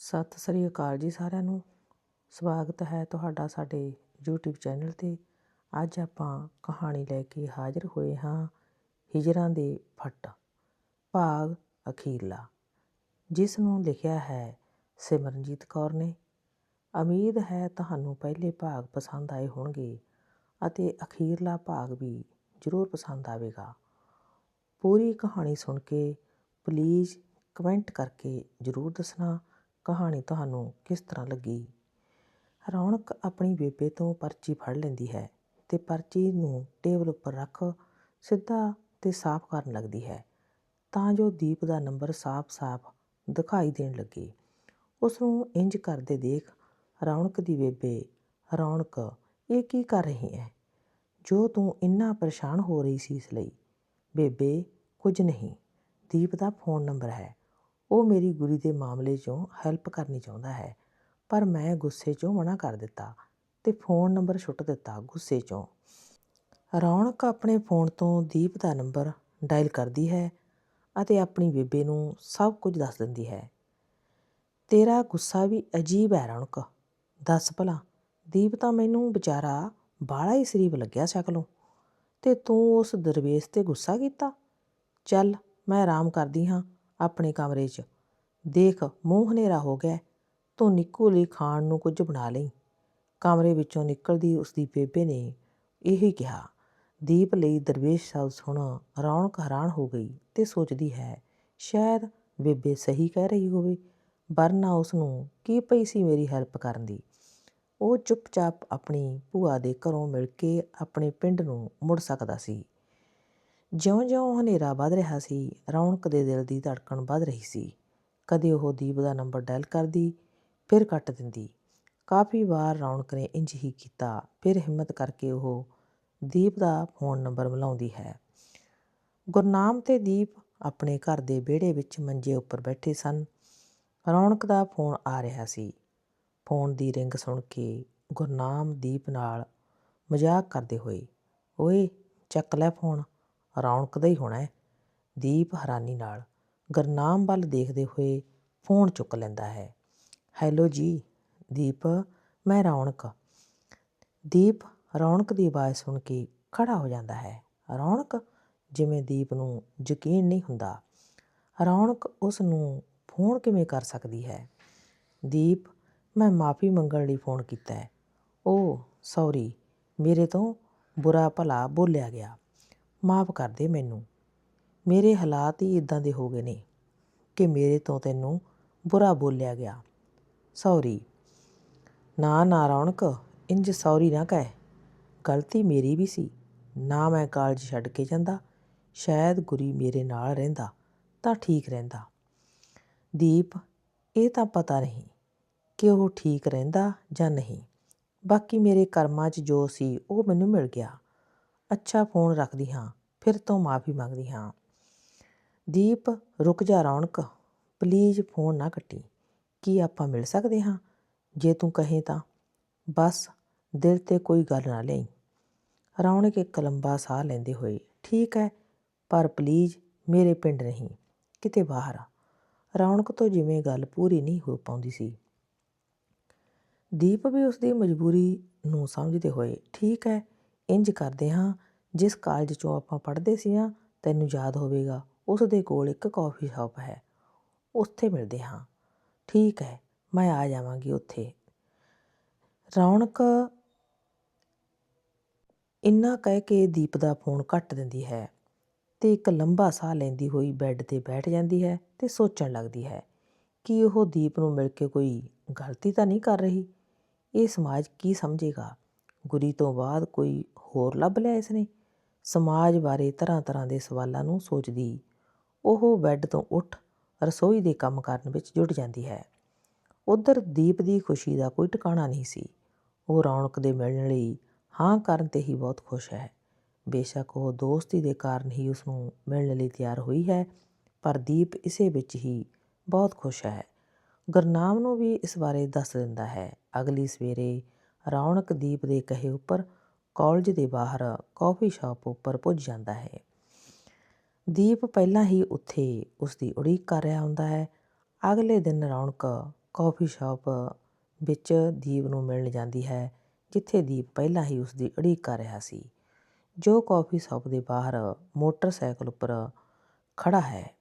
ਸਤਿ ਸ੍ਰੀ ਅਕਾਲ ਜੀ ਸਾਰਿਆਂ ਨੂੰ। ਸਵਾਗਤ ਹੈ ਤੁਹਾਡਾ ਸਾਡੇ YouTube ਚੈਨਲ 'ਤੇ। ਅੱਜ ਆਪਾਂ ਕਹਾਣੀ ਲੈ ਕੇ ਹਾਜ਼ਰ ਹੋਏ ਹਾਂ ਹਿਜਰਾਂ ਦੇ ਫੱਟ, ਭਾਗ ਅਖੀਰਲਾ, ਜਿਸ ਨੂੰ ਲਿਖਿਆ ਹੈ ਸਿਮਰਨਜੀਤ ਕੌਰ ਨੇ। ਉਮੀਦ ਹੈ ਤੁਹਾਨੂੰ ਪਹਿਲੇ ਭਾਗ ਪਸੰਦ ਆਏ ਹੋਣਗੇ ਅਤੇ ਅਖੀਰਲਾ ਭਾਗ ਵੀ ਜ਼ਰੂਰ ਪਸੰਦ ਆਵੇਗਾ। ਪੂਰੀ ਕਹਾਣੀ ਸੁਣ ਕੇ ਪਲੀਜ਼ ਕਮੈਂਟ ਕਰਕੇ ਜ਼ਰੂਰ ਦੱਸਣਾ ਕਹਾਣੀ ਤੁਹਾਨੂੰ ਕਿਸ ਤਰ੍ਹਾਂ ਲੱਗੀ? ਰੌਣਕ ਆਪਣੀ ਬੇਬੇ ਤੋਂ ਪਰਚੀ ਫੜ ਲੈਂਦੀ ਹੈ ਤੇ ਪਰਚੀ ਨੂੰ ਟੇਬਲ ਉੱਪਰ ਰੱਖ ਸਿੱਧਾ ਤੇ ਸਾਫ਼ ਕਰਨ ਲੱਗਦੀ ਹੈ। ਤਾਂ ਜੋ ਦੀਪ ਦਾ ਨੰਬਰ ਸਾਫ਼-ਸਾਫ਼ ਦਿਖਾਈ ਦੇਣ ਲੱਗੇ। ਉਸ ਨੂੰ ਇੰਜ ਕਰਦੇ ਦੇਖ ਰੌਣਕ ਦੀ ਬੇਬੇ, ਰੌਣਕ, ਇਹ ਕੀ ਕਰ ਰਹੀ ਹੈ? ਜੋ ਤੂੰ ਇੰਨਾ ਪਰੇਸ਼ਾਨ ਹੋ ਰਹੀ ਸੀ ਇਸ ਲਈ। ਬੇਬੇ, ਕੁਝ ਨਹੀਂ। ਦੀਪ ਦਾ ਫੋਨ ਨੰਬਰ ਹੈ। ਉਹ ਮੇਰੀ ਗੁਰੀ ਦੇ ਮਾਮਲੇ 'ਚੋਂ ਹੈਲਪ ਕਰਨੀ ਚਾਹੁੰਦਾ ਹੈ, ਪਰ ਮੈਂ ਗੁੱਸੇ 'ਚੋਂ ਮਨਾ ਕਰ ਦਿੱਤਾ ਤੇ ਫੋਨ ਨੰਬਰ ਛੁੱਟ ਦਿੱਤਾ ਗੁੱਸੇ 'ਚੋਂ। ਰੌਣਕ ਆਪਣੇ ਫੋਨ ਤੋਂ ਦੀਪ ਦਾ ਨੰਬਰ ਡਾਇਲ ਕਰਦੀ ਹੈ ਅਤੇ ਆਪਣੀ ਬੇਬੇ ਨੂੰ ਸਭ ਕੁਝ ਦੱਸ ਦਿੰਦੀ ਹੈ। ਤੇਰਾ ਗੁੱਸਾ ਵੀ ਅਜੀਬ ਹੈ ਰੌਣਕ। ਦੱਸ ਭਲਾ, ਦੀਪ ਤਾਂ ਮੈਨੂੰ ਵਿਚਾਰਾ ਬਾਹਲਾ ਹੀ ਸ਼ਰੀਫ ਲੱਗਿਆ ਸ਼ਕਲੋਂ ਤੇ ਤੂੰ ਉਸ ਦਰਵੇਸ਼ ਤੇ ਗੁੱਸਾ ਕੀਤਾ? ਚੱਲ, ਮੈਂ ਆਰਾਮ ਕਰਦੀ ਹਾਂ। ਆਪਣੇ ਕਮਰੇ 'ਚ। ਦੇਖ, ਮੂੰਹ ਹਨੇਰਾ ਹੋ ਗਿਆ। ਤੂੰ ਨਿੱਕੂ ਲਈ ਖਾਣ ਨੂੰ ਕੁਝ ਬਣਾ ਲਈ। ਕਮਰੇ ਵਿੱਚੋਂ ਨਿਕਲਦੀ ਉਸਦੀ ਬੇਬੇ ਨੇ ਇਹੀ ਕਿਹਾ। ਦੀਪ ਲਈ ਦਰਵੇਸ਼ ਸ਼ਬਦ ਸੁਣ ਰੌਣਕ ਹੈਰਾਨ ਹੋ ਗਈ ਤੇ ਸੋਚਦੀ ਹੈ, ਸ਼ਾਇਦ ਬੇਬੇ ਸਹੀ ਕਹਿ ਰਹੀ ਹੋਵੇ ਵਰਨਾ ਉਸ ਨੂੰ ਕੀ ਪਈ ਸੀ ਮੇਰੀ ਹੈਲਪ ਕਰਨ ਦੀ। ਉਹ ਚੁੱਪਚਾਪ ਆਪਣੀ ਭੂਆ ਦੇ ਘਰੋਂ ਮਿਲ ਕੇ ਆਪਣੇ ਪਿੰਡ ਨੂੰ ਮੁੜ ਸਕਦਾ ਸੀ। ਜਿਉਂ-ਜਿਉਂ ਹਨੇਰਾ ਵੱਧ ਰਿਹਾ ਸੀ, ਰੌਣਕ ਦੇ ਦਿਲ ਦੀ ਧੜਕਣ ਵੱਧ ਰਹੀ ਸੀ। ਕਦੇ ਉਹ ਦੀਪ ਦਾ ਨੰਬਰ ਡਾਇਲ ਕਰਦੀ, ਫਿਰ ਕੱਟ ਦਿੰਦੀ। ਕਾਫੀ ਵਾਰ ਰੌਣਕ ਨੇ ਇੰਜ ਹੀ ਕੀਤਾ, ਫਿਰ ਹਿੰਮਤ ਕਰਕੇ ਉਹ ਦੀਪ ਦਾ ਫੋਨ ਨੰਬਰ ਮਿਲਾਉਂਦੀ ਹੈ। ਗੁਰਨਾਮ ਤੇ ਦੀਪ ਆਪਣੇ ਘਰ ਦੇ ਵਿਹੜੇ ਵਿੱਚ ਮੰਜੇ ਉੱਪਰ ਬੈਠੇ ਸਨ। ਰੌਣਕ ਦਾ ਫੋਨ ਆ ਰਿਹਾ ਸੀ। ਫੋਨ ਦੀ ਰਿੰਗ ਸੁਣ ਕੇ ਗੁਰਨਾਮ ਦੀਪ ਨਾਲ ਮਜ਼ਾਕ ਕਰਦੇ ਹੋਏ, ਓਏ, ਚੱਕ ਲੈ ਫੋਨ। ਰੌਣਕ ਦਾ ਹੀ ਹੋਣਾ ਹੈ। ਦੀਪ ਹੈਰਾਨੀ ਨਾਲ ਗੁਰਨਾਮ ਵੱਲ ਦੇਖਦੇ ਹੋਏ ਫੋਨ ਚੁੱਕ ਲੈਂਦਾ ਹੈ। ਹੈਲੋ ਜੀ, ਦੀਪ, ਮੈਂ ਰੌਣਕ। ਦੀਪ ਰੌਣਕ ਦੀ ਆਵਾਜ਼ ਸੁਣ ਕੇ ਖੜਾ ਹੋ ਜਾਂਦਾ ਹੈ। ਰੌਣਕ? ਜਿਵੇਂ ਦੀਪ ਨੂੰ ਯਕੀਨ ਨਹੀਂ ਹੁੰਦਾ। ਰੌਣਕ ਉਸ ਨੂੰ ਫੋਨ ਕਿਵੇਂ ਕਰ ਸਕਦੀ ਹੈ? ਦੀਪ, ਮੈਂ ਮਾਫੀ ਮੰਗਣ ਲਈ ਫੋਨ ਕੀਤਾ ਹੈ। ਓ ਸੌਰੀ, ਮੇਰੇ ਤੋਂ ਬੁਰਾ ਭਲਾ ਬੋਲਿਆ ਗਿਆ। ਮਾਫ ਕਰ ਦੇ ਮੈਨੂੰ। ਮੇਰੇ ਹਾਲਾਤ ਹੀ ਇਦਾਂ ਦੇ ਹੋ ਗਏ ਨੇ ਕਿ ਮੇਰੇ ਤੋਂ ਤੈਨੂੰ ਬੁਰਾ ਬੋਲਿਆ ਗਿਆ। ਸੌਰੀ। ਨਾ ਨਾ ਰੌਣਕ, ਇੰਜ ਸੌਰੀ ਨਾ ਕਹਿ। ਗਲਤੀ ਮੇਰੀ ਵੀ ਸੀ। ਨਾ ਮੈਂ ਕਾਲਜ ਛੱਡ ਕੇ ਜਾਂਦਾ, ਸ਼ਾਇਦ ਗੁਰੀ ਮੇਰੇ ਨਾਲ ਰਹਿੰਦਾ ਤਾਂ ਠੀਕ ਰਹਿੰਦਾ। ਦੀਪ, ਇਹ ਤਾਂ ਪਤਾ ਨਹੀਂ ਕਿ ਉਹ ਠੀਕ ਰਹਿੰਦਾ ਜਾਂ ਨਹੀਂ। ਬਾਕੀ ਮੇਰੇ ਕਰਮਾਂ 'ਚ ਜੋ ਸੀ ਉਹ ਮੈਨੂੰ ਮਿਲ ਗਿਆ। ਅੱਛਾ ਫੋਨ ਰੱਖਦੀ ਹਾਂ, ਫਿਰ ਤੋਂ ਮਾਫੀ ਮੰਗਦੀ ਹਾਂ। ਦੀਪ, ਰੁਕ ਜਾ ਰੌਣਕ ਪਲੀਜ਼ ਫੋਨ ਨਾ ਕੱਟੀ। ਕੀ ਆਪਾਂ ਮਿਲ ਸਕਦੇ ਹਾਂ? ਜੇ ਤੂੰ ਕਹੇ ਤਾਂ। ਬਸ, ਦਿਲ ਤੇ ਕੋਈ ਗੱਲ ਨਾ ਲਈ। ਰੌਣਕ ਇੱਕ ਲੰਬਾ ਸਾਹ ਲੈਂਦੇ ਹੋਏ ਠੀਕ ਹੈ, ਪਰ ਪਲੀਜ਼ ਮੇਰੇ ਪਿੰਡ ਨਹੀਂ, ਕਿਤੇ ਬਾਹਰ ਰੌਣਕ ਤੋਂ ਜਿਵੇਂ ਗੱਲ ਪੂਰੀ ਨਹੀਂ ਹੋ ਪਾਉਂਦੀ ਸੀ। ਦੀਪ ਵੀ ਉਸ ਦੀ ਮਜਬੂਰੀ ਨੂੰ ਸਮਝਦੇ ਹੋਏ, ਠੀਕ ਹੈ ਇੰਝ ਕਰਦੇ ਹਾਂ, ਜਿਸ ਕਾਲਜ 'ਚੋਂ ਆਪਾਂ ਪੜ੍ਹਦੇ ਸੀ ਨਾ, ਤੈਨੂੰ ਯਾਦ ਹੋਵੇਗਾ ਉਸ ਦੇ ਕੋਲ ਇੱਕ ਕਾਫੀ ਸ਼ਾਪ ਹੈ। ਉੱਥੇ ਮਿਲਦੇ ਹਾਂ। ਠੀਕ ਹੈ, ਮੈਂ ਆ ਜਾਵਾਂਗੀ ਉੱਥੇ। ਰੌਣਕ ਇੰਨਾ ਕਹਿ ਕੇ ਦੀਪ ਦਾ ਫੋਨ ਕੱਟ ਦਿੰਦੀ ਹੈ ਤੇ ਇੱਕ ਲੰਬਾ ਸਾਹ ਲੈਂਦੀ ਹੋਈ ਬੈੱਡ ਤੇ ਬੈਠ ਜਾਂਦੀ ਹੈ ਤੇ ਸੋਚਣ ਲੱਗਦੀ ਹੈ ਕਿ ਉਹ ਦੀਪ ਨੂੰ ਮਿਲ ਕੇ ਕੋਈ ਗਲਤੀ ਤਾਂ ਨਹੀਂ ਕਰ ਰਹੀ? ਇਹ ਸਮਾਜ ਕੀ ਸਮਝੇਗਾ? ਗੁਰੀ ਤੋਂ ਬਾਅਦ ਕੋਈ ਹੋਰ ਲੱਭ ਲਿਆ ਇਸ ਨੇ ਸਮਾਜ ਬਾਰੇ ਤਰ੍ਹਾਂ ਤਰ੍ਹਾਂ ਦੇ ਸਵਾਲਾਂ ਨੂੰ ਸੋਚਦੀ ਉਹ ਬੈੱਡ ਤੋਂ ਉੱਠ ਰਸੋਈ ਦੇ ਕੰਮ ਕਰਨ ਵਿੱਚ ਜੁਟ ਜਾਂਦੀ ਹੈ। ਉਧਰ ਦੀਪ ਦੀ ਖੁਸ਼ੀ ਦਾ ਕੋਈ ਟਿਕਾਣਾ ਨਹੀਂ ਸੀ। ਉਹ ਰੌਣਕ ਦੇ ਮਿਲਣ ਲਈ ਹਾਂ ਕਰਨ ਤੇ ਹੀ ਬਹੁਤ ਖੁਸ਼ ਹੈ। ਬੇਸ਼ੱਕ ਉਹ ਦੋਸਤੀ ਦੇ ਕਾਰਨ ਹੀ ਉਸ ਨੂੰ ਮਿਲਣ ਲਈ ਤਿਆਰ ਹੋਈ ਹੈ, ਪਰ ਦੀਪ ਇਸੇ ਵਿੱਚ ਹੀ ਬਹੁਤ ਖੁਸ਼ ਹੈ। ਗੁਰਨਾਮ ਨੂੰ ਵੀ ਇਸ ਬਾਰੇ ਦੱਸ ਦਿੰਦਾ ਹੈ। ਅਗਲੀ ਸਵੇਰੇ ਰੌਣਕ ਦੀਪ ਦੇ ਕਹੇ ਉੱਪਰ ਕਾਲਜ ਦੇ ਬਾਹਰ ਕਾਫੀ ਸ਼ਾਪ ਉੱਪਰ ਪੁੱਜ ਜਾਂਦਾ ਹੈ। ਦੀਪ ਪਹਿਲਾਂ ਹੀ ਉੱਥੇ ਉਸ ਦੀ ਉਡੀਕ ਕਰ ਰਿਹਾ ਹੁੰਦਾ ਹੈ। ਅਗਲੇ ਦਿਨ ਰੌਣਕ ਕੌਫੀ ਸ਼ਾਪ ਵਿੱਚ ਦੀਪ ਨੂੰ ਮਿਲਣ ਜਾਂਦੀ ਹੈ, ਜਿੱਥੇ ਦੀਪ ਪਹਿਲਾਂ ਹੀ ਉਸ ਦੀ ਉਡੀਕ ਕਰ ਰਿਹਾ ਸੀ। ਜੋ ਕੌਫੀ ਸ਼ਾਪ ਦੇ ਬਾਹਰ ਮੋਟਰਸਾਈਕਲ ਉੱਪਰ ਖੜਾ ਹੈ,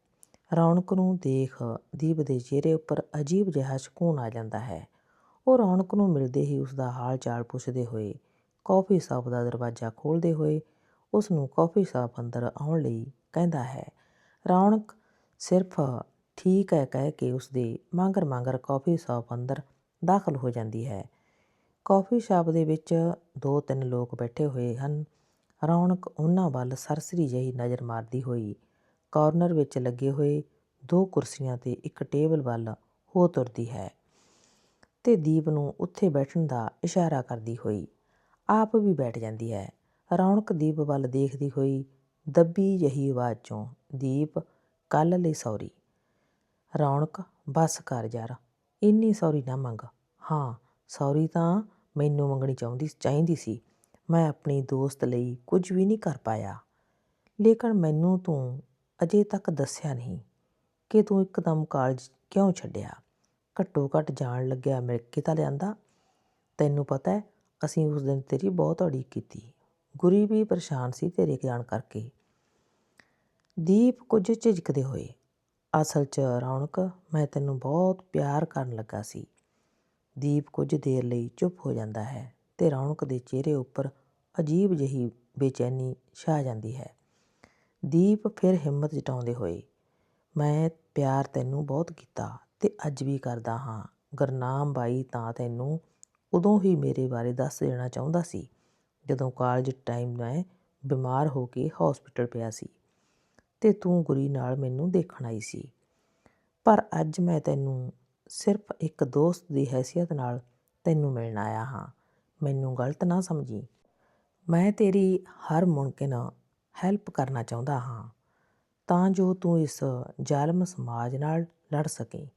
ਰੌਣਕ ਨੂੰ ਦੇਖ ਦੀਪ ਦੇ ਚਿਹਰੇ ਉੱਪਰ ਅਜੀਬ ਜਿਹਾ ਸਕੂਨ ਆ ਜਾਂਦਾ ਹੈ। ਉਹ ਰੌਣਕ ਨੂੰ ਮਿਲਦੇ ਹੀ ਉਸ ਦਾ ਹਾਲ ਚਾਲ ਪੁੱਛਦੇ ਹੋਏ ਕੌਫੀ ਸ਼ਾਪ ਦਾ ਦਰਵਾਜ਼ਾ ਖੋਲ੍ਹਦੇ ਹੋਏ ਉਸ ਨੂੰ ਕੌਫੀ ਸ਼ਾਪ ਅੰਦਰ ਆਉਣ ਲਈ ਕਹਿੰਦਾ ਹੈ, ਰੌਣਕ ਸਿਰਫ ਠੀਕ ਹੈ ਕਹਿ ਕੇ ਉਸ ਦੇ ਮਗਰ ਮਗਰ ਕੌਫੀ ਸ਼ਾਪ ਅੰਦਰ ਦਾਖਲ ਹੋ ਜਾਂਦੀ ਹੈ। ਕੌਫੀ ਸ਼ਾਪ ਦੇ ਵਿੱਚ ਦੋ ਤਿੰਨ ਲੋਕ ਬੈਠੇ ਹੋਏ ਹਨ। ਰੌਣਕ ਉਹਨਾਂ ਵੱਲ ਸਰਸਰੀ ਜਿਹੀ ਨਜ਼ਰ ਮਾਰਦੀ ਹੋਈ ਕਾਰਨਰ ਵਿੱਚ ਲੱਗੇ ਹੋਏ ਦੋ ਕੁਰਸੀਆਂ ਤੇ ਇੱਕ ਟੇਬਲ ਵੱਲ ਹੋ ਤੁਰਦੀ ਹੈ। ਤੇ ਦੀਪ ਨੂੰ ਉੱਥੇ ਬੈਠਣ ਦਾ ਇਸ਼ਾਰਾ ਕਰਦੀ ਹੋਈ। ਆਪ ਵੀ ਬੈਠ ਜਾਂਦੀ ਹੈ। ਰੌਣਕ ਦੀਪ ਵੱਲ ਦੇਖਦੀ ਹੋਈ ਦੱਬੀ ਜਿਹੀ ਆਵਾਜ਼ ਚੋਂ, ਦੀਪ ਕੱਲ ਲਈ ਸੌਰੀ। ਰੌਣਕ, ਬਸ ਕਰ ਯਾਰ। ਇੰਨੀ ਸੌਰੀ ਨਾ ਮੰਗ। ਹਾਂ, ਸੌਰੀ ਤਾਂ ਮੈਨੂੰ ਮੰਗਣੀ ਚਾਹੁੰਦੀ, ਚਾਹੀਦੀ ਸੀ। ਮੈਂ ਆਪਣੀ ਦੋਸਤ ਲਈ ਕੁਝ ਵੀ ਨਹੀਂ ਕਰ ਪਾਇਆ। ਲੇਕਿਨ ਮੈਨੂੰ ਤੂੰ ਅਜੇ ਤੱਕ ਦੱਸਿਆ ਨਹੀਂ ਕਿ ਤੂੰ ਇੱਕਦਮ ਕਾਲਜ ਕਿਉਂ ਛੱਡਿਆ? ਘੱਟੋ ਘੱਟ ਜਾਣ ਲੱਗਿਆ ਮਿਲ ਕੇ ਤਾਂ ਲਿਆਂਦਾ। ਤੈਨੂੰ ਪਤਾ ਅਸੀਂ ਉਸ ਦਿਨ ਤੇਰੀ ਬਹੁਤ ਉਡੀਕ ਕੀਤੀ। ਗੁਰੀ ਵੀ ਪਰੇਸ਼ਾਨ ਸੀ ਤੇਰੇ ਜਾਣ ਕਰਕੇ। ਦੀਪ ਕੁਝ ਝਿਜਕਦੇ ਹੋਏ, ਅਸਲ 'ਚ ਰੌਣਕ ਮੈਂ ਤੈਨੂੰ ਬਹੁਤ ਪਿਆਰ ਕਰਨ ਲੱਗਾ ਸੀ। ਦੀਪ ਕੁਝ ਦੇਰ ਲਈ ਚੁੱਪ ਹੋ ਜਾਂਦਾ ਹੈ ਤੇ ਰੌਣਕ ਦੇ ਚਿਹਰੇ ਉੱਪਰ ਅਜੀਬ ਜਿਹੀ ਬੇਚੈਨੀ ਛਾ ਜਾਂਦੀ ਹੈ। ਦੀਪ ਫਿਰ ਹਿੰਮਤ ਜਟਾਉਂਦੇ ਹੋਏ, ਮੈਂ ਪਿਆਰ ਤੈਨੂੰ ਬਹੁਤ ਕੀਤਾ ਤੇ ਅੱਜ ਵੀ ਕਰਦਾ ਹਾਂ। ਗੁਰਨਾਮ ਬਾਈ ਤਾਂ ਤੈਨੂੰ ਉਦੋਂ ਹੀ ਮੇਰੇ ਬਾਰੇ ਦੱਸ ਦੇਣਾ ਚਾਹੁੰਦਾ ਸੀ, ਜਦੋਂ ਕਾਲਜ ਟਾਈਮ ਮੈਂ ਬਿਮਾਰ ਹੋ ਕੇ ਹਸਪੀਟਲ ਪਿਆ ਸੀ ਤੇ ਤੂੰ ਗੁਰੀ ਨਾਲ ਮੈਨੂੰ ਦੇਖਣ ਆਈ ਸੀ। ਪਰ ਅੱਜ ਮੈਂ ਤੈਨੂੰ ਸਿਰਫ ਇੱਕ ਦੋਸਤ ਦੀ ਹੈਸੀਅਤ ਨਾਲ ਤੈਨੂੰ ਮਿਲਣ ਆਇਆ ਹਾਂ। ਮੈਨੂੰ ਗਲਤ ਨਾ ਸਮਝੀ। ਮੈਂ ਤੇਰੀ ਹਰ ਮੁਮਕਿਨ ਹੈਲਪ ਕਰਨਾ ਚਾਹੁੰਦਾ ਹਾਂ, ਤਾਂ ਜੋ ਤੂੰ ਇਸ ਜ਼ਾਲਮ ਸਮਾਜ ਨਾਲ ਲੜ ਸਕੇ।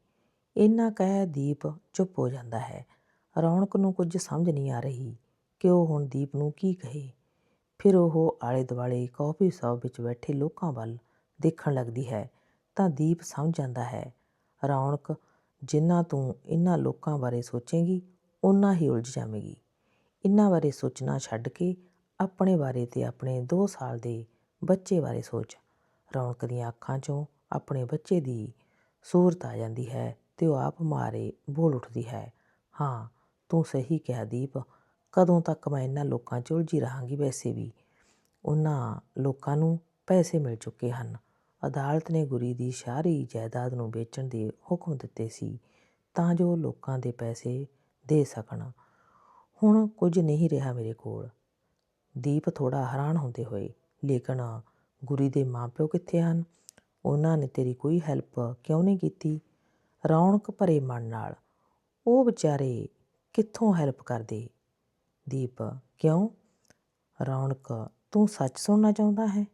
ਇੰਨਾ ਕਹਿ ਦੀਪ ਚੁੱਪ ਹੋ ਜਾਂਦਾ ਹੈ। ਰੌਣਕ ਨੂੰ ਕੁਝ ਸਮਝ ਨਹੀਂ ਆ ਰਹੀ ਕਿ ਉਹ ਹੁਣ ਦੀਪ ਨੂੰ ਕੀ ਕਹੇ। ਫਿਰ ਉਹ ਆਲੇ ਦੁਆਲੇ ਕੌਫੀ ਸ਼ਾਪ ਵਿੱਚ ਬੈਠੇ ਲੋਕਾਂ ਵੱਲ ਦੇਖਣ ਲੱਗਦੀ ਹੈ ਤਾਂ ਦੀਪ ਸਮਝ ਜਾਂਦਾ ਹੈ, ਰੌਣਕ ਜਿੰਨਾ ਤੂੰ ਇਹਨਾਂ ਲੋਕਾਂ ਬਾਰੇ ਸੋਚੇਂਗੀ, ਓਨਾ ਹੀ ਉਲਝ ਜਾਵੇਂਗੀ। ਇਹਨਾਂ ਬਾਰੇ ਸੋਚਣਾ ਛੱਡ ਕੇ ਆਪਣੇ ਬਾਰੇ ਤੇ ਆਪਣੇ 2 ਸਾਲ ਦੇ ਬੱਚੇ ਬਾਰੇ ਸੋਚ। ਰੌਣਕ ਦੀਆਂ ਅੱਖਾਂ 'ਚੋਂ ਆਪਣੇ ਬੱਚੇ ਦੀ ਸੂਰਤ ਆ ਜਾਂਦੀ ਹੈ। ਤੇ ਉਹ ਆਪ ਮਾਰੇ ਬੋਲ ਉੱਠਦੀ ਹੈ, ਹਾਂ, ਤੂੰ ਸਹੀ ਕਿਹਾ ਦੀਪ, ਕਦੋਂ ਤੱਕ ਮੈਂ ਇਹਨਾਂ ਲੋਕਾਂ 'ਚ ਉਲਝੀ ਰਹਾਂਗੀ ਵੈਸੇ ਵੀ? ਉਹਨਾਂ ਲੋਕਾਂ ਨੂੰ ਪੈਸੇ ਮਿਲ ਚੁੱਕੇ ਹਨ। ਅਦਾਲਤ ਨੇ ਗੁਰੀ ਦੀ ਸਾਰੀ ਜਾਇਦਾਦ ਨੂੰ ਵੇਚਣ ਦੇ ਹੁਕਮ ਦਿੱਤੇ ਸੀ ਤਾਂ ਜੋ ਲੋਕਾਂ ਦੇ ਪੈਸੇ ਦੇ ਸਕਣ। ਹੁਣ ਕੁਝ ਨਹੀਂ ਰਿਹਾ ਮੇਰੇ ਕੋਲ। ਦੀਪ ਥੋੜਾ ਹੈਰਾਨ ਹੁੰਦੇ ਹੋਏ, ਲੇਕਿਨ ਗੁਰੀ ਦੇ ਮਾਪਿਓ ਕਿੱਥੇ ਹਨ? ਉਹਨਾਂ ਨੇ ਤੇਰੀ ਕੋਈ ਹੈਲਪ ਕਿਉਂ ਨਹੀਂ ਕੀਤੀ? ਰੌਣਕ ਭਰੇ ਮਨ ਨਾਲ ਉਹ ਵਿਚਾਰੇ ਕਿੱਥੋਂ ਹੈਲਪ ਕਰਦੇ? ਦੀਪ, ਕਿਉਂ? ਰੌਣਕ, ਤੂੰ ਸੱਚ ਸੁਣਨਾ ਚਾਹੁੰਦਾ ਹੈ?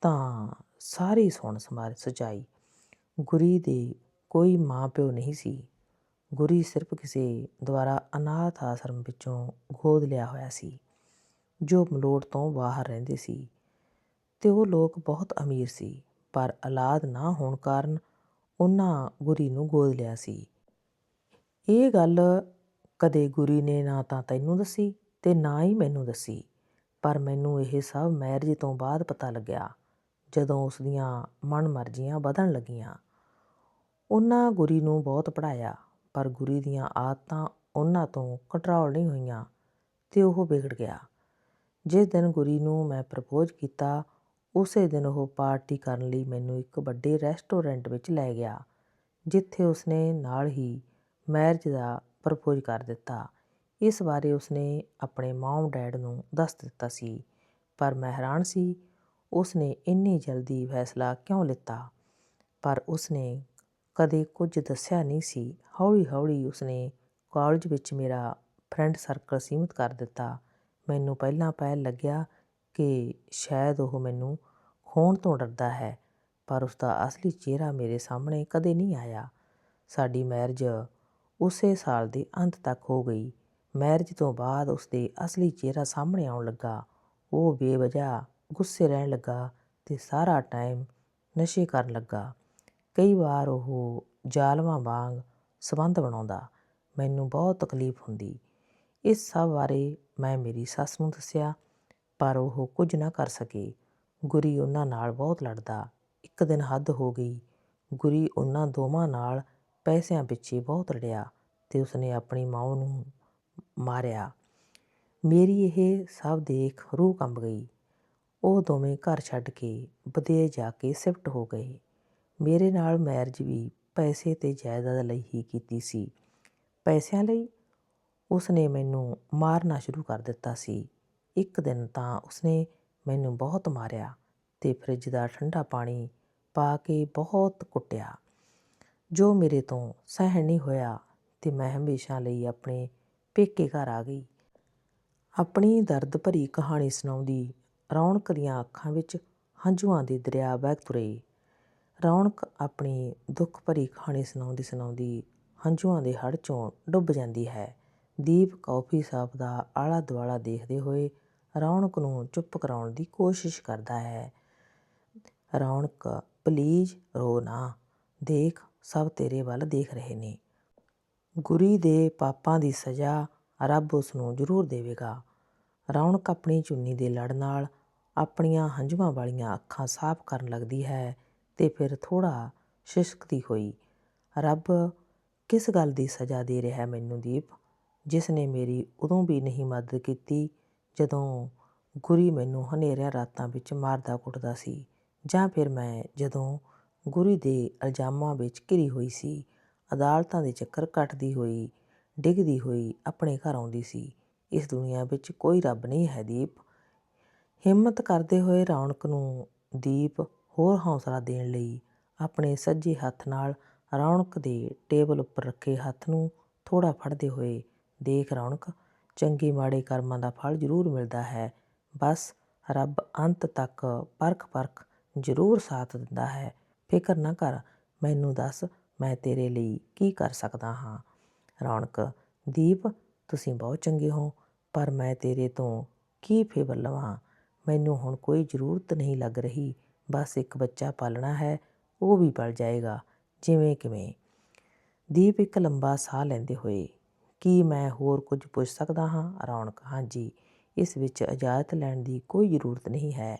ਤਾਂ ਸਾਰੀ ਸੁਣ ਸਮਾਰ ਸਚਾਈ। ਗੁਰੀ ਦੇ ਕੋਈ ਮਾਂ ਪਿਓ ਨਹੀਂ ਸੀ। ਗੁਰੀ ਸਿਰਫ ਕਿਸੇ ਦੁਆਰਾ ਅਨਾਥ ਆਸ਼ਰਮ ਵਿੱਚੋਂ ਗੋਦ ਲਿਆ ਹੋਇਆ ਸੀ, ਜੋ ਮਲੋਟ ਤੋਂ ਬਾਹਰ ਰਹਿੰਦੇ ਸੀ। ਤੇ ਉਹ ਲੋਕ ਬਹੁਤ ਅਮੀਰ ਸੀ, ਪਰ ਔਲਾਦ ਨਾ ਹੋਣ ਕਾਰਨ ਉਹਨਾਂ ਗੁਰੀ ਨੂੰ ਗੋਦ ਲਿਆ ਸੀ। ਇਹ ਗੱਲ ਕਦੇ ਗੁਰੀ ਨੇ ਨਾ ਤਾਂ ਤੈਨੂੰ ਦੱਸੀ ਤੇ ਨਾ ਹੀ ਮੈਨੂੰ ਦੱਸੀ, ਪਰ ਮੈਨੂੰ ਇਹ ਸਭ ਮੈਰਿਜ ਤੋਂ ਬਾਅਦ ਪਤਾ ਲੱਗਿਆ, ਜਦੋਂ ਉਸ ਦੀਆਂ ਮਨ ਮਰਜ਼ੀਆਂ ਵਧਣ ਲੱਗੀਆਂ। ਉਹਨਾਂ ਗੁਰੀ ਨੂੰ ਬਹੁਤ ਪੜਾਇਆ ਪਰ ਗੁਰੀ ਦੀਆਂ ਆਦਤਾਂ ਉਹਨਾਂ ਤੋਂ ਕੰਟਰੋਲ ਨਹੀਂ ਹੋਈਆਂ ਤੇ ਉਹ ਵਿਗੜ ਗਿਆ। ਜਿਸ ਦਿਨ ਗੁਰੀ ਨੂੰ ਮੈਂ ਪ੍ਰਪੋਜ਼ ਕੀਤਾ ਉਸੇ ਦਿਨ ਉਹ ਪਾਰਟੀ ਕਰਨ ਲਈ ਮੈਨੂੰ ਇੱਕ ਵੱਡੇ ਰੈਸਟੋਰੈਂਟ ਵਿੱਚ ਲੈ ਗਿਆ, ਜਿੱਥੇ ਉਸਨੇ ਨਾਲ ਹੀ ਮੈਰਿਜ ਦਾ ਪ੍ਰਪੋਜ਼ ਕਰ ਦਿੱਤਾ। ਇਸ ਬਾਰੇ ਉਸਨੇ ਆਪਣੇ ਮਮ ਡੈਡ ਨੂੰ ਦੱਸ ਦਿੱਤਾ ਸੀ, ਪਰ ਮੈਂ ਹੈਰਾਨ ਸੀ, ਉਸਨੇ ਇੰਨੀ ਜਲਦੀ ਫੈਸਲਾ ਕਿਉਂ ਲਿੱਤਾ? ਪਰ ਉਸਨੇ ਕਦੇ ਕੁਝ ਦੱਸਿਆ ਨਹੀਂ ਸੀ। ਹੌਲੀ ਹੌਲੀ ਉਸਨੇ ਕਾਲਜ ਵਿੱਚ ਮੇਰਾ ਫਰੈਂਡ ਸਰਕਲ ਸੀਮਿਤ ਕਰ ਦਿੱਤਾ। ਮੈਨੂੰ ਪਹਿਲਾਂ ਪਹਿਲ ਲੱਗਿਆ ਕਿ ਸ਼ਾਇਦ ਉਹ ਮੈਨੂੰ ਖੋਣ ਤੋਂ ਡਰਦਾ ਹੈ, ਪਰ ਉਸ ਦਾ ਅਸਲੀ ਚਿਹਰਾ ਮੇਰੇ ਸਾਹਮਣੇ ਕਦੇ ਨਹੀਂ ਆਇਆ। ਸਾਡੀ ਮੈਰਿਜ ਉਸੇ ਸਾਲ ਦੇ ਅੰਤ ਤੱਕ ਹੋ ਗਈ। ਮੈਰਿਜ ਤੋਂ ਬਾਅਦ ਉਸ ਦੇ ਅਸਲੀ ਚਿਹਰਾ ਸਾਹਮਣੇ ਆਉਣ ਲੱਗਾ। ਉਹ ਬੇਵਜ੍ਹਾ ਗੁੱਸੇ ਰਹਿਣ ਲੱਗਾ ਤੇ ਸਾਰਾ ਟਾਈਮ ਨਸ਼ੇ ਕਰਨ ਲੱਗਾ। ਕਈ ਵਾਰ ਉਹ ਜ਼ਾਲਮਾਂ ਵਾਂਗ ਸਬੰਧ ਬਣਾਉਂਦਾ। ਮੈਨੂੰ ਬਹੁਤ ਤਕਲੀਫ ਹੁੰਦੀ। ਇਸ ਸਭ ਬਾਰੇ ਮੈਂ ਮੇਰੀ ਸੱਸ ਨੂੰ ਦੱਸਿਆ। ਪਰ ਉਹ ਕੁਝ ਨਾ ਕਰ ਸਕੇ। ਗੁਰੀ ਉਹਨਾਂ ਨਾਲ ਬਹੁਤ ਲੜਦਾ। ਇੱਕ ਦਿਨ ਹੱਦ ਹੋ ਗਈ। ਗੁਰੀ ਉਹਨਾਂ ਦੋਵਾਂ ਨਾਲ ਪੈਸਿਆਂ ਪਿੱਛੇ ਬਹੁਤ ਲੜਿਆ ਤੇ ਉਸਨੇ ਆਪਣੀ ਮਾਂ ਨੂੰ ਮਾਰਿਆ। ਮੇਰੀ ਇਹ ਸਭ ਦੇਖ ਰੂਹ ਕੰਬ ਗਈ। ਉਹ ਦੋਵੇਂ ਘਰ ਛੱਡ ਕੇ ਵਿਦੇਸ਼ ਜਾ ਕੇ ਸ਼ਿਫਟ ਹੋ ਗਏ। ਮੇਰੇ ਨਾਲ ਮੈਰਿਜ ਵੀ ਪੈਸੇ ਤੇ ਜਾਇਦਾਦ ਲਈ ਹੀ ਕੀਤੀ ਸੀ। ਪੈਸਿਆਂ ਲਈ ਉਸਨੇ ਮੈਨੂੰ ਮਾਰਨਾ ਸ਼ੁਰੂ ਕਰ ਦਿੱਤਾ ਸੀ। ਇੱਕ ਦਿਨ ਤਾਂ ਉਸਨੇ ਮੈਨੂੰ ਬਹੁਤ ਮਾਰਿਆ ਤੇ ਫਰਿੱਜ ਦਾ ਠੰਡਾ ਪਾਣੀ ਪਾ ਕੇ ਬਹੁਤ ਕੁੱਟਿਆ। ਜੋ ਮੇਰੇ ਤੋਂ ਸਹਿਣ ਨਹੀਂ ਹੋਇਆ ਤੇ ਮੈਂ ਹਮੇਸ਼ਾ ਲਈ ਆਪਣੇ ਪੇਕੇ ਘਰ ਆ ਗਈ। ਆਪਣੀ ਦਰਦ ਭਰੀ ਕਹਾਣੀ ਸੁਣਾਉਂਦੀ ਰੌਣਕ ਦੀਆਂ ਅੱਖਾਂ ਵਿੱਚ ਹੰਝੂਆਂ ਦੇ ਦਰਿਆ ਵਹਿ ਤੁਰੇ। ਰੌਣਕ ਆਪਣੀ ਦੁੱਖ ਭਰੀ ਕਹਾਣੀ ਸੁਣਾਉਂਦੀ ਸੁਣਾਉਂਦੀ ਹੰਝੂਆਂ ਦੇ ਹੜ੍ਹ 'ਚੋਂ ਡੁੱਬ ਜਾਂਦੀ ਹੈ। ਦੀਪ ਕੌਫੀ ਸਾਹਿਬ ਦਾ ਆਲਾ ਦੁਆਲਾ ਦੇਖਦੇ ਹੋਏ ਰੌਣਕ ਨੂੰ ਚੁੱਪ ਕਰਾਉਣ ਦੀ ਕੋਸ਼ਿਸ਼ ਕਰਦਾ ਹੈ। ਰੌਣਕ ਪਲੀਜ਼ ਰੋ ਨਾ, ਦੇਖ, ਸਭ ਤੇਰੇ ਵੱਲ ਦੇਖ ਰਹੇ ਨੇ। ਗੁਰੀ ਦੇ ਪਾਪਾਂ ਦੀ ਸਜ਼ਾ ਰੱਬ ਉਸ ਨੂੰ ਜ਼ਰੂਰ ਦੇਵੇਗਾ। ਰੌਣਕ ਆਪਣੀ ਚੁੰਨੀ ਦੇ ਲੜ ਨਾਲ ਆਪਣੀਆਂ ਹੰਝੂਆਂ ਵਾਲੀਆਂ ਅੱਖਾਂ ਸਾਫ਼ ਕਰਨ ਲੱਗਦੀ ਹੈ ਤੇ ਫਿਰ ਥੋੜਾ ਸ਼ਿਸ਼ਕਦੀ ਹੋਈ। ਰੱਬ, ਕਿਸ ਗੱਲ ਦੀ ਸਜ਼ਾ ਦੇ ਰਿਹਾ ਮੈਨੂੰ ਦੀਪ? ਜਿਸ ਨੇ ਮੇਰੀ ਉਦੋਂ ਵੀ ਨਹੀਂ ਮਦਦ ਕੀਤੀ ਜਦੋਂ ਗੁਰੀ ਮੈਨੂੰ ਹਨੇਰਿਆਂ ਰਾਤਾਂ ਵਿੱਚ ਮਾਰਦਾ ਕੁੱਟਦਾ ਸੀ ਜਾਂ ਫਿਰ ਮੈਂ ਜਦੋਂ ਗੁਰੀ ਦੇ ਇਲਜ਼ਾਮਾਂ ਵਿੱਚ ਘਿਰੀ ਹੋਈ ਸੀ, ਅਦਾਲਤਾਂ ਦੇ ਚੱਕਰ ਕੱਟਦੀ ਹੋਈ, ਡਿੱਗਦੀ ਹੋਈ ਆਪਣੇ ਘਰ ਆਉਂਦੀ ਸੀ। ਇਸ ਦੁਨੀਆ ਵਿੱਚ ਕੋਈ ਰੱਬ ਨਹੀਂ ਹੈ ਦੀਪ। ਹਿੰਮਤ ਕਰਦੇ ਹੋਏ ਰੌਣਕ ਨੂੰ ਦੀਪ ਹੋਰ ਹੌਸਲਾ ਦੇਣ ਲਈ ਆਪਣੇ ਸੱਜੇ ਹੱਥ ਨਾਲ ਰੌਣਕ ਦੇ ਟੇਬਲ ਉੱਪਰ ਰੱਖੇ ਹੱਥ ਨੂੰ ਥੋੜਾ ਫੜਦੇ ਹੋਏ ਦੇਖ ਰੌਣਕ ਚੰਗੇ ਮਾੜੇ ਕਰਮਾਂ ਦਾ ਫਲ ਜ਼ਰੂਰ ਮਿਲਦਾ ਹੈ। ਬਸ ਰੱਬ ਅੰਤ ਤੱਕ ਪਰਖ ਪਰਖ ਜ਼ਰੂਰ ਸਾਥ ਦਿੰਦਾ ਹੈ। ਫਿਕਰ ਨਾ ਕਰ, ਮੈਨੂੰ ਦੱਸ ਮੈਂ ਤੇਰੇ ਲਈ ਕੀ ਕਰ ਸਕਦਾ ਹਾਂ। ਰੌਣਕ, ਦੀਪ, ਤੁਸੀਂ ਬਹੁਤ ਚੰਗੇ ਹੋ, ਪਰ ਮੈਂ ਤੇਰੇ ਤੋਂ ਕੀ ਫੇਵਰ ਲਵਾਂ? ਮੈਨੂੰ ਹੁਣ ਕੋਈ ਜ਼ਰੂਰਤ ਨਹੀਂ ਲੱਗ ਰਹੀ। ਬਸ ਇੱਕ ਬੱਚਾ ਪਾਲਣਾ ਹੈ, ਉਹ ਵੀ ਪਲ ਜਾਏਗਾ, ਜਿਵੇਂ ਕਿਵੇਂ। ਦੀਪ ਇੱਕ ਲੰਬਾ ਸਾਹ ਲੈਂਦੇ ਹੋਏ ਕੀ ਮੈਂ ਹੋਰ ਕੁਝ ਪੁੱਛ ਸਕਦਾ ਹਾਂ? ਰੌਣਕ, ਹਾਂਜੀ। ਇਸ ਵਿੱਚ ਇਜਾਜ਼ਤ ਲੈਣ ਦੀ ਕੋਈ ਜ਼ਰੂਰਤ ਨਹੀਂ ਹੈ।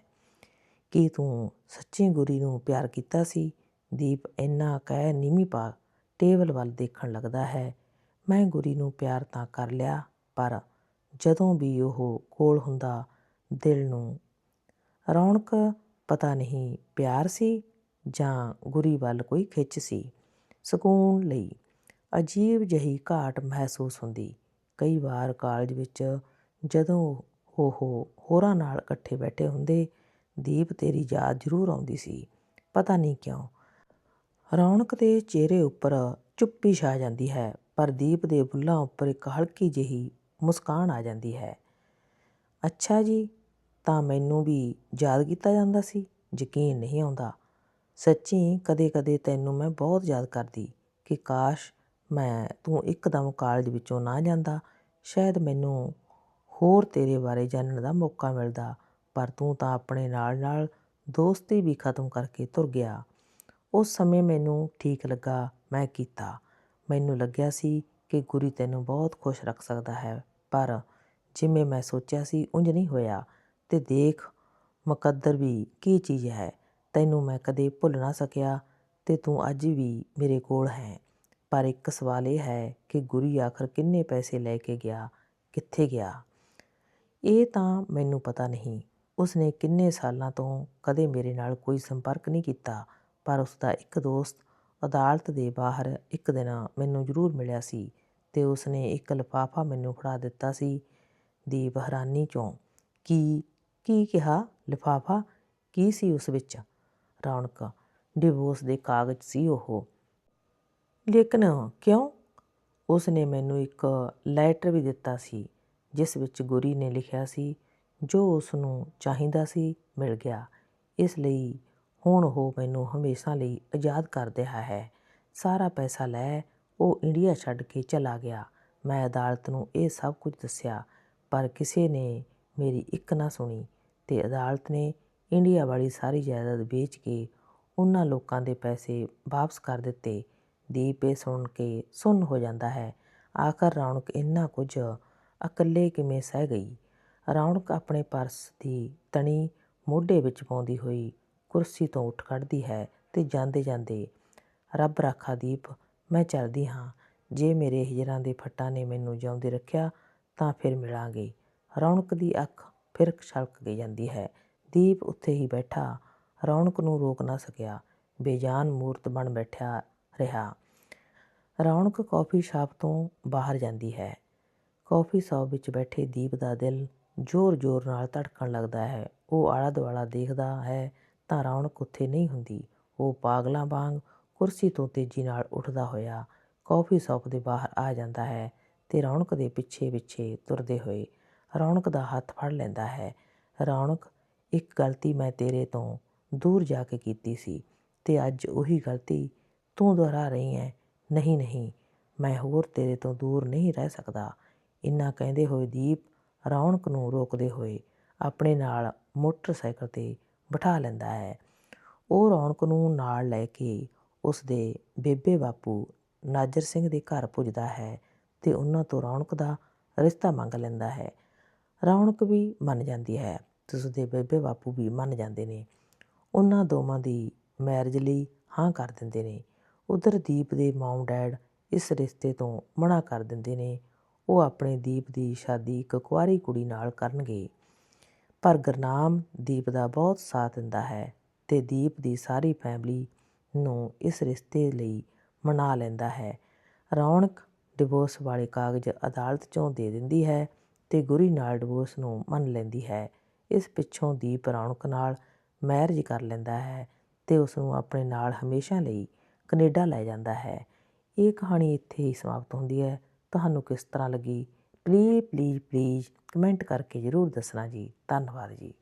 ਕੀ ਤੂੰ ਸੱਚੀ ਗੁਰੀ ਨੂੰ ਪਿਆਰ ਕੀਤਾ ਸੀ? ਦੀਪ ਇੰਨਾ ਕਹਿ ਨੀਵੀਂ ਪਾ ਟੇਬਲ ਵੱਲ ਦੇਖਣ ਲੱਗਦਾ ਹੈ। ਮੈਂ ਗੁਰੀ ਨੂੰ ਪਿਆਰ ਤਾਂ ਕਰ ਲਿਆ, ਪਰ ਜਦੋਂ ਵੀ ਉਹ ਕੋਲ ਹੁੰਦਾ, ਦਿਲ ਨੂੰ ਰੌਣਕ ਪਤਾ ਨਹੀਂ ਪਿਆਰ ਸੀ ਜਾਂ ਗੁਰੀ ਵੱਲ ਕੋਈ ਖਿੱਚ ਸੀ। ਸਕੂਨ ਲਈ ਅਜੀਬ ਜਿਹੀ ਘਾਟ ਮਹਿਸੂਸ ਹੁੰਦੀ। ਕਈ ਵਾਰ ਕਾਲਜ ਵਿੱਚ ਜਦੋਂ ਉਹ ਹੋਰਾਂ ਨਾਲ ਇਕੱਠੇ ਬੈਠੇ ਹੁੰਦੇ, ਦੀਪ ਤੇਰੀ ਯਾਦ ਜ਼ਰੂਰ ਆਉਂਦੀ ਸੀ। ਪਤਾ ਨਹੀਂ ਕਿਉਂ, ਰੌਣਕ ਦੇ ਚਿਹਰੇ ਉੱਪਰ ਚੁੱਪੀ ਛਾ ਜਾਂਦੀ ਹੈ, ਪਰ ਦੀਪ ਦੇ ਬੁੱਲ੍ਹਾਂ ਉੱਪਰ ਇੱਕ ਹਲਕੀ ਜਿਹੀ ਮੁਸਕਾਨ ਆ ਜਾਂਦੀ ਹੈ। ਅੱਛਾ ਜੀ, ਤਾਂ ਮੈਨੂੰ ਵੀ ਯਾਦ ਕੀਤਾ ਜਾਂਦਾ ਸੀ, ਯਕੀਨ ਨਹੀਂ ਆਉਂਦਾ। ਸੱਚੀ ਕਦੇ-ਕਦੇ ਤੈਨੂੰ ਮੈਂ ਬਹੁਤ ਯਾਦ ਕਰਦੀ ਕਿ ਕਾਸ਼ ਮੈਂ ਤੂੰ ਇੱਕਦਮ ਕਾਲਜ ਵਿੱਚੋਂ ਨਾ ਜਾਂਦਾ ਸ਼ਾਇਦ ਮੈਨੂੰ ਹੋਰ ਤੇਰੇ ਬਾਰੇ ਜਾਣਨ ਦਾ ਮੌਕਾ ਮਿਲਦਾ, ਪਰ ਤੂੰ ਤਾਂ ਆਪਣੇ ਨਾਲ-ਨਾਲ ਦੋਸਤੀ ਵੀ ਖਤਮ ਕਰਕੇ ਤੁਰ ਗਿਆ। ਉਸ ਸਮੇਂ ਮੈਨੂੰ ਠੀਕ ਲੱਗਾ, ਮੈਂ ਕੀਤਾ। ਮੈਨੂੰ ਲੱਗਿਆ ਸੀ ਕਿ ਗੁਰੀ ਤੈਨੂੰ ਬਹੁਤ ਖੁਸ਼ ਰੱਖ ਸਕਦਾ ਹੈ, ਪਰ ਜਿਵੇਂ ਮੈਂ ਸੋਚਿਆ ਸੀ, ਉਂਝ ਨਹੀਂ ਹੋਇਆ। ਤੇ ਦੇਖ, ਮੁਕੱਦਰ ਵੀ ਕੀ ਚੀਜ਼ ਹੈ, ਤੈਨੂੰ ਮੈਂ ਕਦੇ ਭੁੱਲ ਨਾ ਸਕਿਆ ਤੇ ਤੂੰ ਅੱਜ ਵੀ ਮੇਰੇ ਕੋਲ ਹੈ। ਪਰ ਇੱਕ ਸਵਾਲ ਇਹ ਹੈ ਕਿ ਗੁਰੀ ਆਖਰ ਕਿੰਨੇ ਪੈਸੇ ਲੈ ਕੇ ਗਿਆ, ਕਿੱਥੇ ਗਿਆ? ਇਹ ਤਾਂ ਮੈਨੂੰ ਪਤਾ ਨਹੀਂ। ਉਸਨੇ ਕਿੰਨੇ ਸਾਲਾਂ ਤੋਂ ਕਦੇ ਮੇਰੇ ਨਾਲ ਕੋਈ ਸੰਪਰਕ ਨਹੀਂ ਕੀਤਾ, ਪਰ ਉਸਦਾ ਇੱਕ ਦੋਸਤ ਅਦਾਲਤ ਦੇ ਬਾਹਰ ਇੱਕ ਦਿਨ ਮੈਨੂੰ ਜ਼ਰੂਰ ਮਿਲਿਆ ਸੀ ਤੇ ਉਸਨੇ ਇੱਕ ਲਿਫਾਫਾ ਮੈਨੂੰ ਫੜਾ ਦਿੱਤਾ ਸੀ ਦੀ ਹੈਰਾਨੀ ਚੋਂ। ਕੀ ਕੀ ਕਿਹਾ ਲਿਫਾਫਾ? ਕੀ ਸੀ ਉਸ ਵਿੱਚ? ਰੌਣਕ, ਡਿਵੋਰਸ ਦੇ ਕਾਗਜ਼ ਸੀ ਉਹ। ਲੇਕਿਨ ਕਿਉਂ? ਉਸ ਨੇ ਮੈਨੂੰ ਇੱਕ ਲੈਟਰ ਵੀ ਦਿੱਤਾ ਸੀ, ਜਿਸ ਵਿੱਚ ਗੁਰੀ ਨੇ ਲਿਖਿਆ ਸੀ, ਜੋ ਉਸ ਨੂੰ ਚਾਹੀਦਾ ਸੀ, ਮਿਲ ਗਿਆ। ਇਸ ਲਈ ਹੁਣ ਉਹ ਮੈਨੂੰ ਹਮੇਸ਼ਾ ਲਈ ਆਜ਼ਾਦ ਕਰ ਰਿਹਾ ਹੈ। ਸਾਰਾ ਪੈਸਾ ਲੈ, ਉਹ ਇੰਡੀਆ ਛੱਡ ਕੇ ਚਲਾ ਗਿਆ। ਮੈਂ ਅਦਾਲਤ ਨੂੰ ਇਹ ਸਭ ਕੁਝ ਦੱਸਿਆ, ਪਰ ਕਿਸੇ ਨੇ ਮੇਰੀ ਇੱਕ ਨਾ ਸੁਣੀ ਤੇ ਅਦਾਲਤ ਨੇ ਇੰਡੀਆ ਵਾਲੀ ਸਾਰੀ ਜਾਇਦਾਦ ਵੇਚ ਕੇ ਉਹਨਾਂ ਲੋਕਾਂ ਦੇ ਪੈਸੇ ਵਾਪਸ ਕਰ ਦਿੱਤੇ। ਦੀਪ ਇਹ ਸੁਣ ਕੇ ਸੁੰਨ ਹੋ ਜਾਂਦਾ ਹੈ। ਆਖਰ ਰੌਣਕ ਇੰਨਾ ਕੁਝ ਇਕੱਲੇ ਕਿਵੇਂ ਸਹਿ ਗਈ? ਰੌਣਕ ਆਪਣੇ ਪਰਸ ਦੀ ਤਣੀ ਮੋਢੇ ਵਿੱਚ ਪਾਉਂਦੀ ਹੋਈ ਕੁਰਸੀ ਤੋਂ ਉੱਠ ਖੜ੍ਹਦੀ ਹੈ ਤੇ ਜਾਂਦੇ ਜਾਂਦੇ, ਰੱਬ ਰਾਖਾ ਦੀਪ, ਮੈਂ ਚੱਲਦੀ ਹਾਂ। ਜੇ ਮੇਰੇ ਹਿਜਰਾਂ ਦੇ ਫੱਟਾਂ ਨੇ ਮੈਨੂੰ ਜਿਉਂਦੇ ਰੱਖਿਆ, ਤਾਂ ਫਿਰ ਮਿਲਾਂਗੇ। ਰੌਣਕ ਦੀ ਅੱਖ ਫਿਰ ਛਲਕ ਗਈ ਜਾਂਦੀ ਹੈ। ਦੀਪ ਉੱਥੇ ਹੀ ਬੈਠਾ, ਰੌਣਕ ਨੂੰ ਰੋਕ ਨਾ ਸਕਿਆ। ਬੇਜਾਨ ਮੂਰਤ ਬਣ ਬੈਠਿਆ ਰਿਹਾ। ਰੌਣਕ ਕੌਫੀ ਸ਼ਾਪ ਤੋਂ ਬਾਹਰ ਜਾਂਦੀ ਹੈ। ਕੌਫੀ ਸ਼ਾਪ ਵਿੱਚ ਬੈਠੇ ਦੀਪ ਦਾ ਦਿਲ ਜ਼ੋਰ-ਜ਼ੋਰ ਨਾਲ ਧੜਕਣ ਲੱਗਦਾ ਹੈ। ਉਹ ਆਲਾ ਦੁਆਲਾ ਦੇਖਦਾ ਹੈ ਤਾਂ ਰੌਣਕ ਉੱਥੇ ਨਹੀਂ ਹੁੰਦੀ। ਉਹ ਪਾਗਲਾਂ ਵਾਂਗ ਕੁਰਸੀ ਤੋਂ ਤੇਜ਼ੀ ਨਾਲ ਉੱਠਦਾ ਹੋਇਆ ਕੌਫੀ ਸ਼ਾਪ ਦੇ ਬਾਹਰ ਆ ਜਾਂਦਾ ਹੈ ਤੇ ਰੌਣਕ ਦੇ ਪਿੱਛੇ-ਪਿੱਛੇ ਤੁਰਦੇ ਹੋਏ ਰੌਣਕ ਦਾ ਹੱਥ ਫੜ ਲੈਂਦਾ ਹੈ। ਰੌਣਕ, ਇੱਕ ਗਲਤੀ ਮੈਂ ਤੇਰੇ ਤੋਂ ਦੂਰ ਜਾ ਕੇ ਕੀਤੀ ਸੀ ਤੇ ਅੱਜ ਉਹੀ ਗਲਤੀ ਤੂੰ ਦੁਹਰਾ ਰਹੀ ਹੈ। ਨਹੀਂ ਨਹੀਂ, ਮੈਂ ਹੋਰ ਤੇਰੇ ਤੋਂ ਦੂਰ ਨਹੀਂ ਰਹਿ ਸਕਦਾ। ਇੰਨਾ ਕਹਿੰਦੇ ਹੋਏ ਦੀਪ ਰੌਣਕ ਨੂੰ ਰੋਕਦੇ ਹੋਏ ਆਪਣੇ ਨਾਲ ਮੋਟਰਸਾਈਕਲ ਤੇ ਬਿਠਾ ਲੈਂਦਾ ਹੈ। ਉਹ ਰੌਣਕ ਨੂੰ ਨਾਲ ਲੈ ਕੇ ਉਸ ਦੇ ਬੇਬੇ ਬਾਪੂ ਨਾਜਰ ਸਿੰਘ ਦੇ ਘਰ ਪੁੱਜਦਾ ਹੈ ਤੇ ਉਹਨਾਂ ਤੋਂ ਰੌਣਕ ਦਾ ਰਿਸ਼ਤਾ ਮੰਗ ਲੈਂਦਾ ਹੈ। ਰੌਣਕ ਵੀ ਮੰਨ ਜਾਂਦੀ ਹੈ ਤੇ ਉਸ ਦੇ ਬੇਬੇ ਬਾਪੂ ਵੀ ਮੰਨ ਜਾਂਦੇ ਨੇ। ਉਹਨਾਂ ਦੋਵਾਂ ਦੀ ਮੈਰਿਜ ਲਈ ਹਾਂ ਕਰ ਦਿੰਦੇ ਨੇ। ਉਧਰ ਦੀਪ ਦੇ ਮੌਮ ਡੈਡ ਇਸ ਰਿਸ਼ਤੇ ਤੋਂ ਮਨਾ ਕਰ ਦਿੰਦੇ ਨੇ। ਉਹ ਆਪਣੇ ਦੀਪ ਦੀ ਸ਼ਾਦੀ ਇੱਕ ਕੁਆਰੀ ਕੁੜੀ ਨਾਲ ਕਰਨਗੇ। ਪਰ ਗਰਨਾਮ ਦੀਪ ਦਾ ਬਹੁਤ ਸਾਥ ਦਿੰਦਾ ਹੈ ਤੇ ਦੀਪ ਦੀ ਸਾਰੀ ਫੈਮਿਲੀ ਨੂੰ ਇਸ ਰਿਸ਼ਤੇ ਲਈ ਮਨਾ ਲੈਂਦਾ ਹੈ। ਰੌਣਕ ਡਿਵੋਰਸ ਵਾਲੇ ਕਾਗਜ਼ ਅਦਾਲਤ 'ਚੋਂ ਦੇ ਦਿੰਦੀ ਹੈ ਤੇ ਗੁਰੀ ਨਾਲ ਡਿਵੋਰਸ ਨੂੰ ਮੰਨ ਲੈਂਦੀ ਹੈ। ਇਸ ਪਿੱਛੋਂ ਦੀਪ ਰੌਣਕ ਨਾਲ ਮੈਰਿਜ ਕਰ ਲੈਂਦਾ ਹੈ ਤੇ ਉਸ ਨੂੰ ਆਪਣੇ ਨਾਲ ਹਮੇਸ਼ਾ ਲਈ ਕੈਨੇਡਾ ਲੈ ਜਾਂਦਾ ਹੈ। ਇਹ ਕਹਾਣੀ ਇੱਥੇ ਹੀ ਸਮਾਪਤ ਹੁੰਦੀ ਹੈ। ਤੁਹਾਨੂੰ ਕਿਸ ਤਰ੍ਹਾਂ ਲੱਗੀ? ਪਲੀਜ਼ ਪਲੀਜ਼ ਪਲੀਜ਼ ਕਮੈਂਟ ਕਰਕੇ ਜ਼ਰੂਰ ਦੱਸਣਾ ਜੀ। ਧੰਨਵਾਦ ਜੀ।